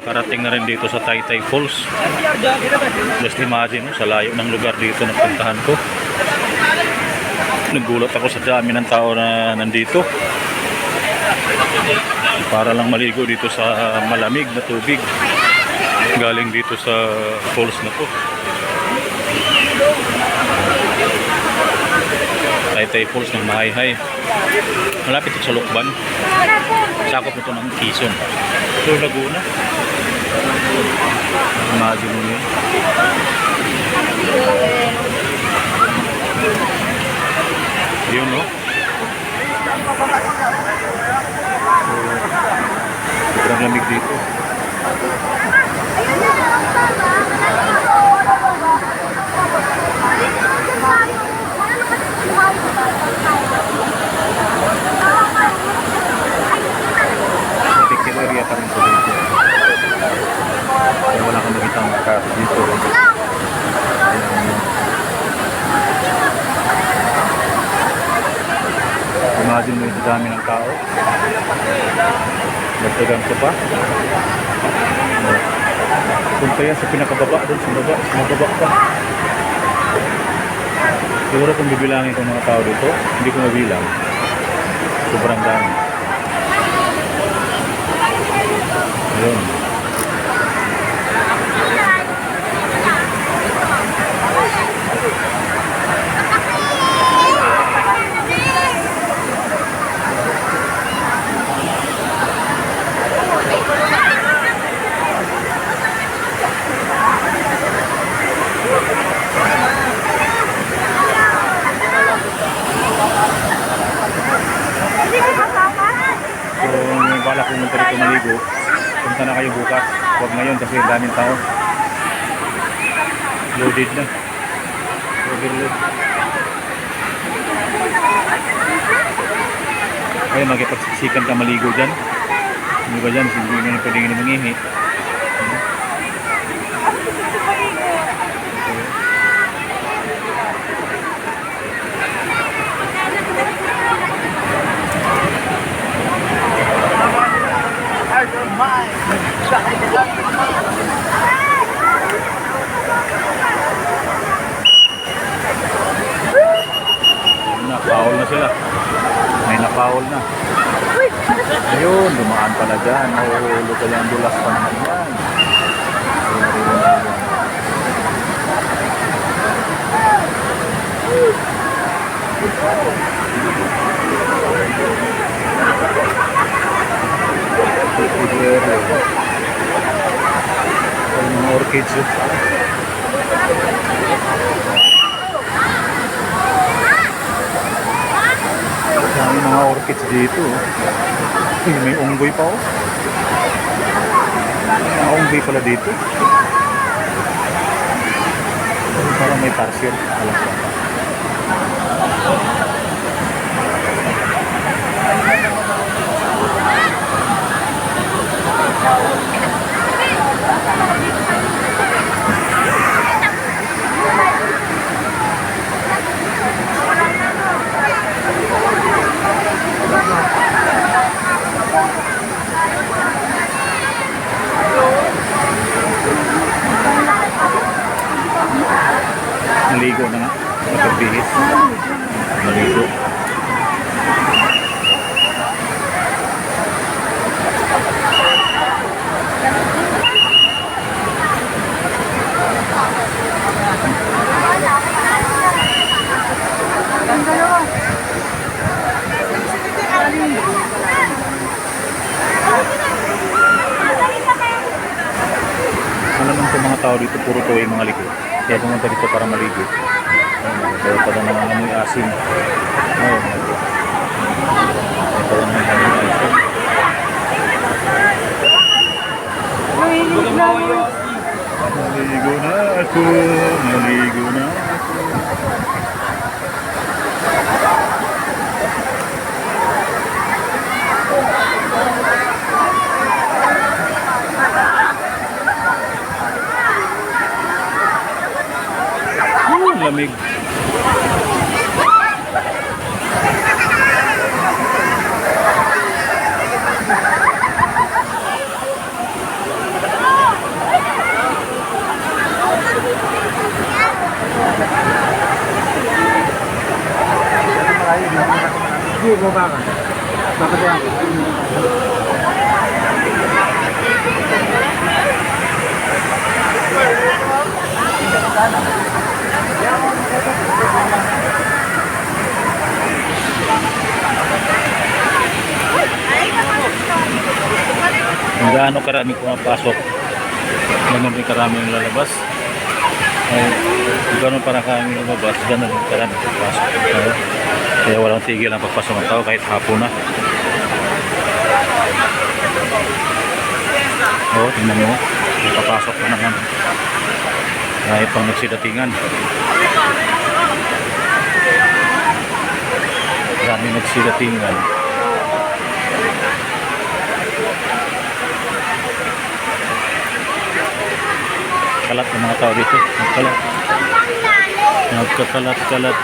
Nakarating na rin dito sa Taytay Falls. Just imagine, no, sa layo ng lugar dito na puntahan ko. Nagulat ako sa dami ng tao na nandito. Para lang maligo dito sa malamig na tubig. Galing dito sa falls na to. Taytay Falls ng Mahayhay. Malapit ito sa Lukban. Sakop ito ng Quezon. Ito Laguna. Imagine mo yun. Yun no? So, sobrang lamig dito. Picture area pa rin sa dito. Kaya wala kang makita ang car dito. Imagine mo yung dami ng tao. Nagtagan ko pa. Punta yan sa pinakababa doon sa baba. Sa mababa pa. Siguro kung bibilangin ko mga tao dito, hindi ko mabilang. Sobrang dami. Ayun. So, may balak pumunta rito maligo. Punta na kayo bukas. Huwag ngayon kasi ang daming tao. Loaded na. Overload. Kaya magkipagsiksikan ka maligo dyan. Hindi ba dyan? Hindi nga pwedeng Napaul na sila. May napaul na. Ayun, dumaan pala dyan. Nahuhulog ka lang dulas pa naman yan. Ay, mga orchids. Dami mga orchids dito. oh. Uy, may unggoy pa oh. Mga unggoy pala dito. Ay, Parang may parcel. Alam ko. Naligo na nga. Nakagbihis. Naligo. Alam mo sa mga tao dito, puro to yung mga ligo. Kaya pumunta dito para maligo. Ayun, Dahil pa na mga amoy asin. Ayun. ng lamig. Hindi mo ba ka? Bakit yan? Thank you. Gaano karami pumapasok, ganun rin karami yung lalabas. Ay, ganun para karami lumabas, ganun rin karami pumapasok. Kaya, kaya walang tigil ang pagpasok ng tao kahit hapon na. Oo, tingnan mo. May papasok na naman. Kahit pang nagsidatingan. Dami nagsidatingan. Kalat ng mga tao dito. Nagkalat. Nagkakalat-kalat.